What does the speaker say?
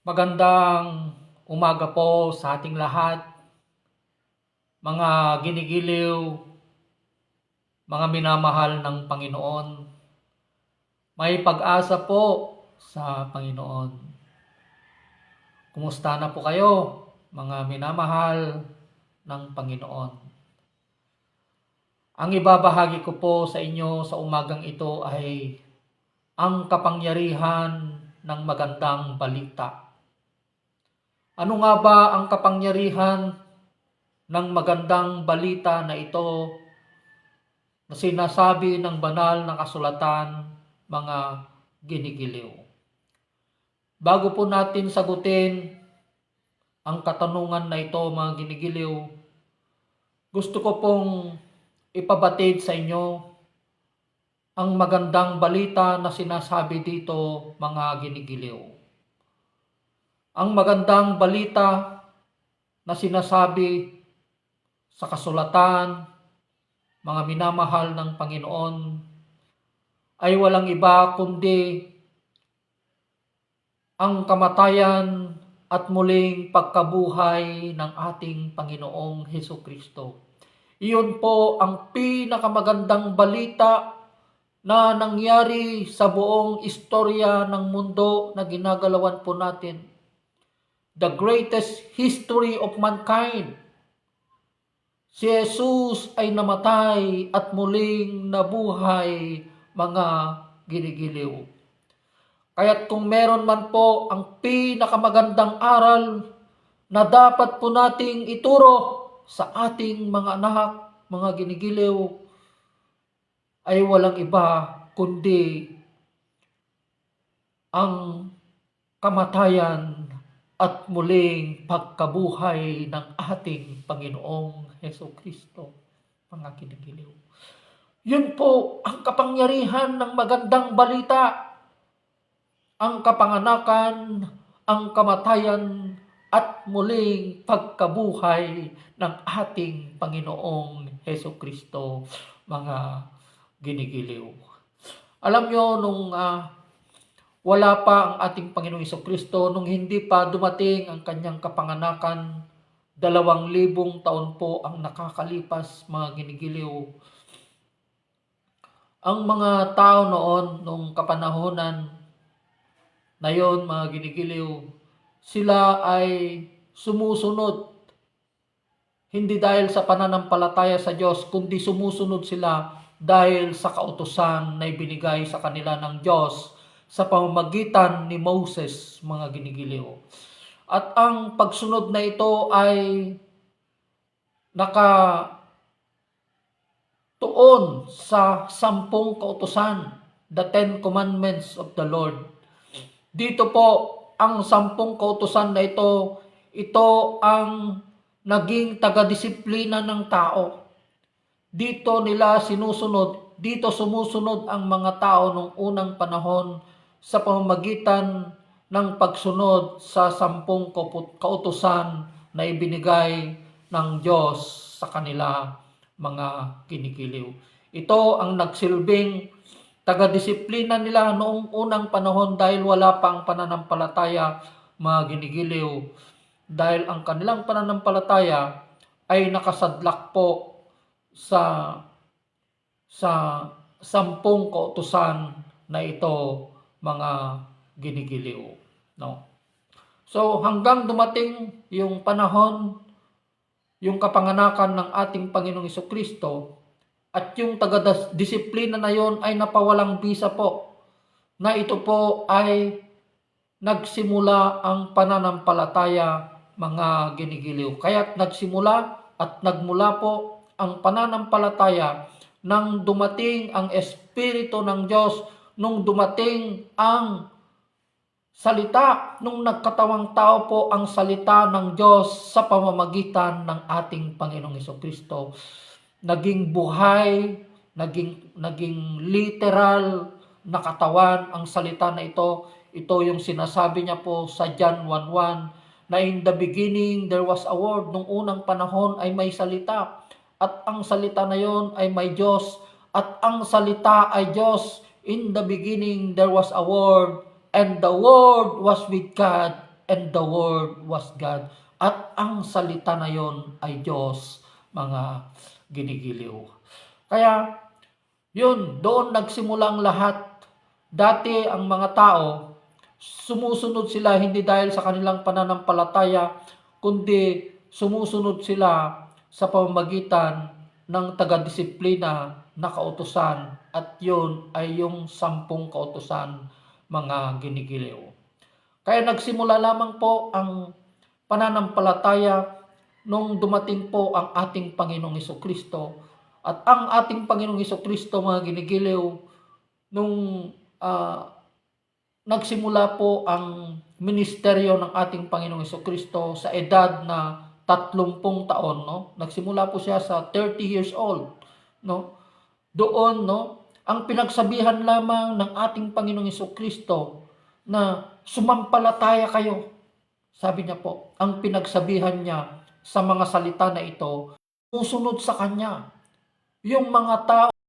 Magandang umaga po sa ating lahat, mga ginigiliw, mga minamahal ng Panginoon. May pag-asa po sa Panginoon. Kumusta na po kayo, mga minamahal ng Panginoon? Ang ibabahagi ko po sa inyo sa umagang ito ay ang kapangyarihan ng magandang balita. Ano nga ba ang kapangyarihan ng magandang balita na ito na sinasabi ng banal na kasulatan mga ginigiliw? Bago po natin sagutin ang katanungan na ito mga ginigiliw, gusto ko pong ipabatid sa inyo ang magandang balita na sinasabi dito mga ginigiliw. Ang magandang balita na sinasabi sa kasulatan, mga minamahal ng Panginoon, ay walang iba kundi ang kamatayan at muling pagkabuhay ng ating Panginoong Heso Kristo. Iyon po ang pinakamagandang balita na nangyari sa buong istorya ng mundo na ginagalawan po natin. The greatest history of mankind. Si Jesus ay namatay at muling nabuhay mga ginigiliw. Kaya't kung meron man po ang pinakamagandang aral na dapat po nating ituro sa ating mga anak, mga ginigiliw, ay walang iba kundi ang kamatayan at muling pagkabuhay ng ating Panginoong Heso Kristo, mga kinigiliw. Yun po ang kapangyarihan ng magandang balita, ang kapanganakan, ang kamatayan, at muling pagkabuhay ng ating Panginoong Heso Kristo, mga ginigiliw. Alam nyo, nung uh, wala pa ang ating Panginoong Iso Kristo, nung hindi pa dumating ang kanyang kapanganakan, dalawang libong taon po ang nakakalipas mga ginigiliw. Ang mga tao noon, nung kapanahonan na yon mga ginigiliw, sila ay sumusunod. Hindi dahil sa pananampalataya sa Diyos, kundi sumusunod sila dahil sa kautusan na ibinigay sa kanila ng Diyos sa pamamagitan ni Moses, mga ginigiliw. At ang pagsunod na ito ay naka tuon sa sampung kautusan, the Ten Commandments of the Lord. Dito po, ang sampung kautusan na ito, ito ang naging taga-disiplina ng tao. Dito nila sinusunod, dito sumusunod ang mga tao nung unang panahon sa pamamagitan ng pagsunod sa sampung kautusan na ibinigay ng Diyos sa kanila mga kinikiliw. Ito ang nagsilbing taga-disiplina nila noong unang panahon dahil wala pang pananampalataya mga ginigiliw. Dahil ang kanilang pananampalataya ay nakasadlak po sa sa sampung kautusan na ito mga ginigiliw. No? So hanggang dumating yung panahon, yung kapanganakan ng ating Panginoong Kristo, at yung taga-disiplina na yon ay napawalang bisa po na ito po ay nagsimula ang pananampalataya mga ginigiliw. Kaya't nagsimula at nagmula po ang pananampalataya nang dumating ang Espiritu ng Diyos, nung dumating ang salita, nung nagkatawang tao po ang salita ng Diyos sa pamamagitan ng ating Panginoong Kristo naging buhay, naging, naging literal na katawan ang salita na ito. Ito yung sinasabi niya po sa John 1.1 na in the beginning there was a word. Nung unang panahon ay may salita. At ang salita na yon ay may Diyos. At ang salita ay Diyos. In the beginning there was a word and the word was with God and the Word was God. At ang salita na yon ay Diyos, mga ginigiliw. Kaya, yun, doon nagsimula ang lahat. Dati ang mga tao, sumusunod sila hindi dahil sa kanilang pananampalataya, kundi sumusunod sila sa pamamagitan ng taga-disiplina na kautusan at yun ay yung sampung kautusan mga ginigiliw. Kaya nagsimula lamang po ang pananampalataya nung dumating po ang ating Panginoong Iso Kristo. At ang ating Panginoong Iso Kristo mga ginigiliw nung ah, nagsimula po ang ministeryo ng ating Panginoong Iso Kristo sa edad na 30 taon, no? Nagsimula po siya sa 30 years old, no? Doon, no, ang pinagsabihan lamang ng ating Panginoong Iso Kristo na sumampalataya kayo. Sabi niya po, ang pinagsabihan niya sa mga salita na ito, susunod sa kanya. Yung mga tao